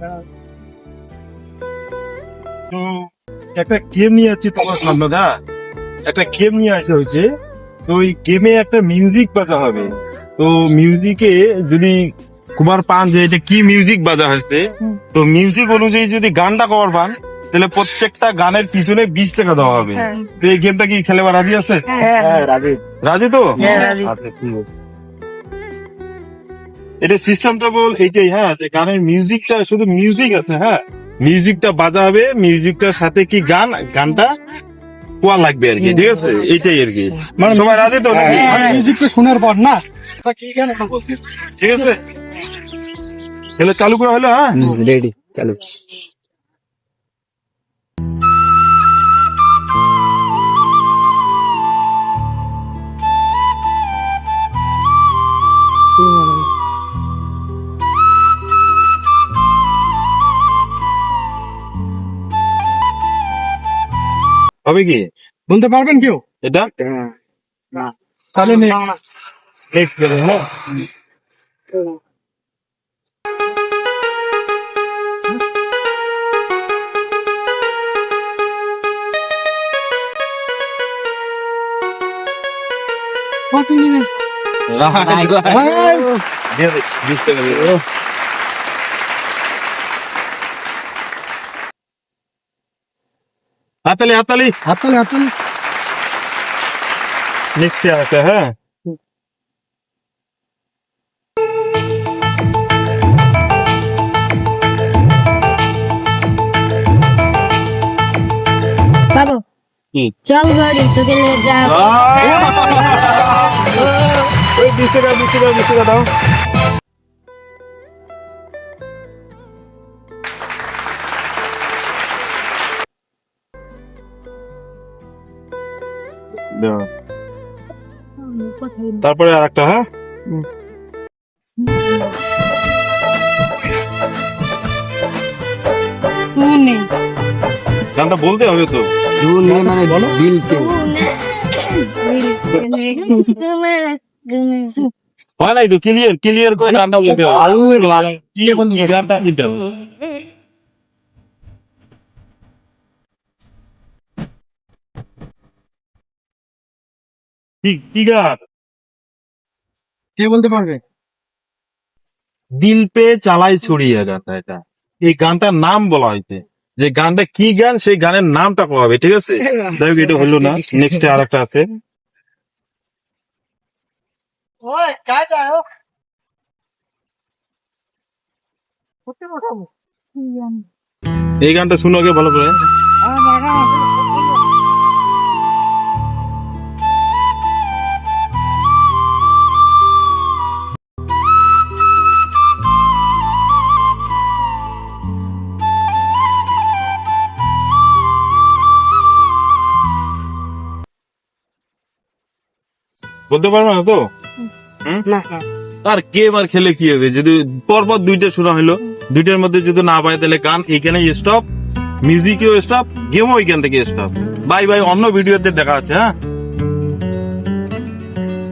হ্যাঁ। তো একটা গেম নিয়ে আসছি তোমার সামনে দা একটা গেম নিয়ে আসা হয়েছে তো ওই গেমে একটা মিউজিক বাজা হবে তো মিউজিকে যদি কুমার পান যে এটা কি মিউজিক বাজা হয়েছে? তো মিউজিক অনুযায়ী যদি গানটা কভার পান তাহলে প্রত্যেকটা গানের পিছনে বিশ টাকা দেওয়া হবে। তো এই গেমটা কি খেলে রাজি আছে? হ্যাঁ। রাজি। রাজি তো? হ্যাঁ, আচ্ছা ঠিক আছে। এটা সিস্টেমটা বল এইটাই হ্যাঁ যে গানের মিউজিকটা শুধু মিউজিক আছে হ্যাঁ? মিউজিকটা বাজা হবে মিউজিকটার সাথে কি গান গানটা কোয়া লাগবে আর কি ঠিক আছে? এইটাই আর কি। মানে সবাই রাজি তো? নাকি? মিউজিকটা শোনার পর না? তা ঠিক আছে? তাহলে চালু করা হলো হ্যাঁ? রেডি চলো। হবে কি? বলতে পারবেন কেউ? এটা? তাহলে নেক্সট হ্যাঁ? দিয়ে দে, বিশ টাকা দিয়ে দে। হাতালি হাতালি। হাততালি হাততালি নেক্সট আছে হ্যাঁ? বাবু কি? চল ঘরে সকালে যাব। ওই বিশ টাকা বিশ টাকা তারপরে আর একটা হ্যাঁ গানটা বলতে হবে তো। মানে হয় নাই তো ক্লিয়ার ক্লিয়ার করে গানটা বলতে হবে। গানটা দিতে হবে কি কি গান কে বলতে পারবে? দিল পে চালাই ছড়িয়ে গানটা এটা। এই গানটার নাম বলা হয়েছে। যে গানটা কি গান সেই গানের নামটা হবে ঠিক আছে? যাই হোক এটা হলো না। নেক্সট আর একটা আছে। এই গানটা শুনো আগে ভালো করে। বলতে পারবে না তো? না আর কে এবার খেলে কি হবে? যদি পরপর দুইটা শোনা হলো দুইটার মধ্যে যদি না পায় তাহলে গান এখানে স্টপ মিউজিকেও স্টপ গেমও এখান থেকে স্টপ বাই বাই অন্য ভিডিওতে দেখা আছে হ্যাঁ?